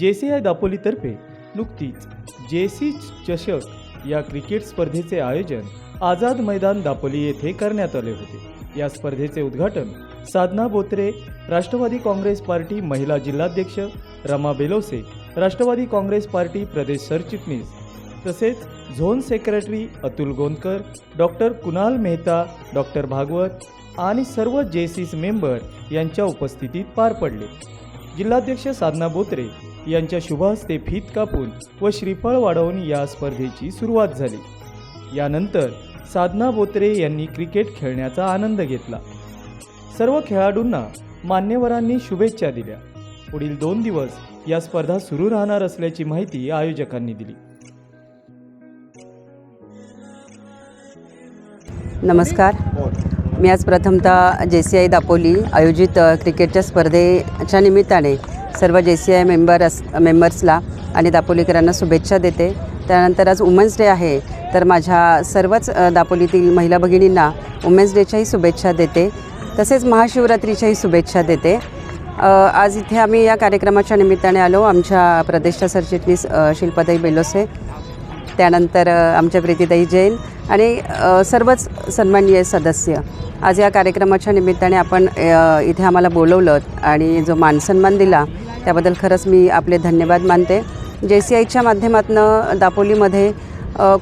जे C I दापोलीतर्फे नुकतीच जे सी चषक या क्रिकेट स्पर्धेचे आयोजन आझाद मैदान दापोली येथे करण्यात आले होते. या स्पर्धेचे उद्घाटन साधना बोत्रे राष्ट्रवादी काँग्रेस पार्टी महिला जिल्हाध्यक्ष रमा बेलोसे राष्ट्रवादी काँग्रेस पार्टी प्रदेश सरचिटणीस तसेच zone secretary Atul Gondkar doctor Kunal Mehta doctor Bhagwat आणि सर्व जेसीस मेंबर यांच्या उपस्थितीत पार पडले. जिल्हाध्यक्ष साधना बोत्रे यांच्या शुभहस्ते फीत कापून व श्रीफळ वाढवून या स्पर्धेची सुरुवात झाली. यानंतर साधना बोत्रे यांनी क्रिकेट खेळण्याचा आनंद घेतला. सर्व खेळाडूंना मान्यवरांनी शुभेच्छा दिल्या. पुढील दोन दिवस या स्पर्धा सुरू राहणार असल्याची माहिती आयोजकांनी दिली. नमस्कार. मी आज प्रथमतः जे सी आय दापोली आयोजित क्रिकेटच्या स्पर्धेच्या निमित्ताने सर्व जे सी आय मेंबर अस मेंबर्सला आणि दापोलीकरांना शुभेच्छा देते. त्यानंतर आज वुमन्स डे आहे. तर माझ्या सर्वच दापोलीतील महिला भगिनींना वुमेन्स डेच्याही शुभेच्छा देते. तसेच महाशिवरात्रीच्याही शुभेच्छा देते. आज इथे आम्ही या कार्यक्रमाच्या निमित्ताने आलो. आमच्या प्रदेशच्या सरचिटणीस अ, शिल्पाताई बेलोसे. त्यानंतर आमच्या प्रीतीताई जैन आणि सर्वच सन्माननीय सदस्य. आज या कार्यक्रमाच्या निमित्ताने आपण इथे आम्हाला बोलवलं आणि जो मानसन्मान दिला त्याबद्दल खरंच मी आपले धन्यवाद मानते. जे सी आयच्या माध्यमातून दापोलीमध्ये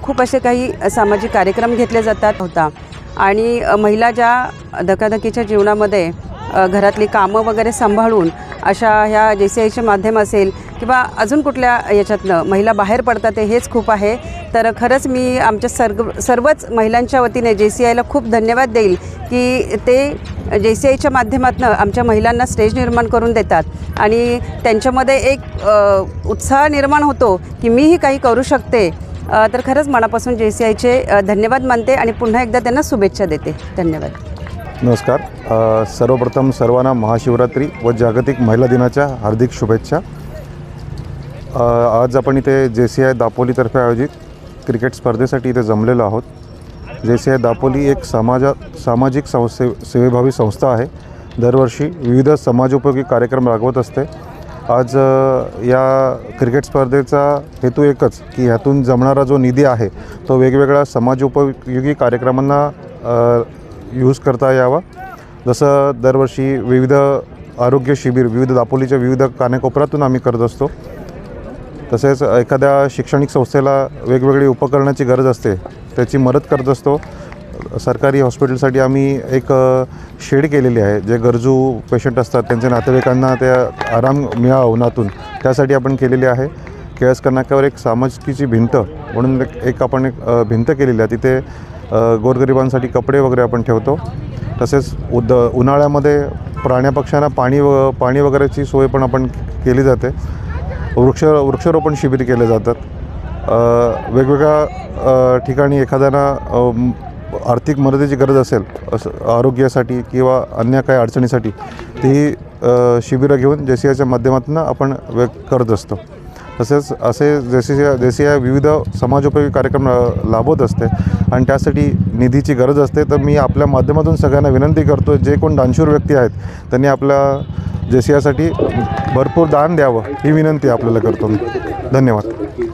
खूप असे काही सामाजिक कार्यक्रम घेतले जातात होता. आणि महिला ज्या धकाधकीच्या जीवनामध्ये घरातली कामं वगैरे सांभाळून अशा ह्या जे सी आयचे माध्यम असेल किंवा अजून कुठल्या याच्यातनं महिला बाहेर पडतात ते हेच खूप आहे. तर खरंच मी आमच्या सर्व सर्वच महिलांच्या वतीने जे सी आयला खूप धन्यवाद देईल की ते जे सी आयच्या माध्यमातून आमच्या महिलांना स्टेज निर्माण करून देतात आणि त्यांच्यामध्ये एक उत्साह निर्माण होतो की मीही काही करू शकते. तर खरंच मनापासून जे सी आयचे धन्यवाद मानते आणि पुन्हा एकदा त्यांना शुभेच्छा देते. धन्यवाद. नमस्कार. सर्वप्रथम सर्वांना महाशिवरात्री व जागतिक महिला दिनाच्या हार्दिक शुभेच्छा. आज आपण इथे जे सी आय दापोलीतर्फे आयोजित क्रिकेट स्पर्धेसाठी इथे जमलेलो आहोत. जे सी आय दापोली एक समाजा सामाजिक संस्थे सेवेभावी संस्था आहे. दरवर्षी विविध समाजोपयोगी कार्यक्रम राबवत असते. आज या क्रिकेट स्पर्धेचा हेतू एकच की ह्यातून जमणारा जो निधी आहे तो वेगवेगळ्या समाजोपयोगी कार्यक्रमांना यूज करता यावा. जसं दरवर्षी विविध आरोग्य शिबिर विविध दापोलीच्या विविध कानेकोपऱ्यातून आम्ही करत असतो. तसेच एखाद्या शैक्षणिक संस्थेला वेगवेगळी उपकरणाची गरज असते त्याची मदत करत असतो. सरकारी हॉस्पिटलसाठी आम्ही एक शेड केलेली आहे जे गरजू पेशंट असतात त्यांच्या नातेवाईकांना त्या आराम मिळावा उन्हातून त्यासाठी आपण केलेली आहे. केळस नाक्यावर एक सामाजिकीची भिंत म्हणून एक- एक आपण एक भिंत केलेली आहे. तिथे गोरगरिबांसाठी कपडे वगैरे आपण ठेवतो. तसेच उद उन्हाळ्यामध्ये प्राण्यापक्ष्यांना पाणी व पाणी वगैरेची सोय पण आपण केली जाते. वृक्ष वृक्षारोपण शिबिर केले जातात. वेगवेगळ्या ठिकाणी एखाद्याना आर्थिक मदतीची गरज असेल असं आरोग्यासाठी किंवा अन्य काही अडचणीसाठी तीही शिबिरं घेऊन जे सी आयच्या माध्यमातून आपण वे करत असतो. तसेच असे जसे जसे या विविध समाजोपयोगी कार्यक्रम लाभवत असते आणि त्यासाठी निधीची गरज असते तर मी आपल्या माध्यमातून सगळ्यांना विनंती करतो जे कोण दानशूर व्यक्ती आहेत त्यांनी आपल्या जे भरपूर दान द्यावं ही विनंती आपल्याला करतो मी. धन्यवाद.